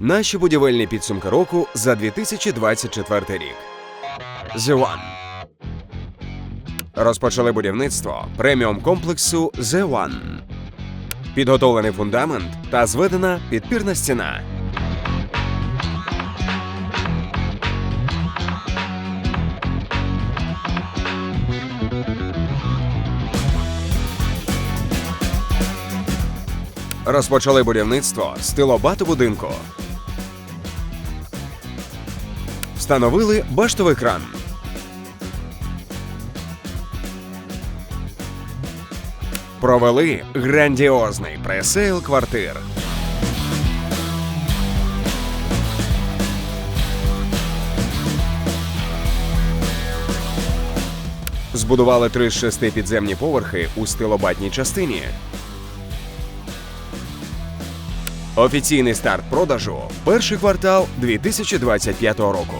Наші будівельні підсумки року за 2024 рік. The One. Розпочали будівництво преміум комплексу The One. Підготовлений фундамент та зведена підпірна стіна. Розпочали будівництво стилобату будинку. Встановили баштовий кран. Провели грандіозний пресейл квартир. Збудували три з шести підземні поверхи у стилобатній частині. Офіційний старт продажу перший квартал 2025 року.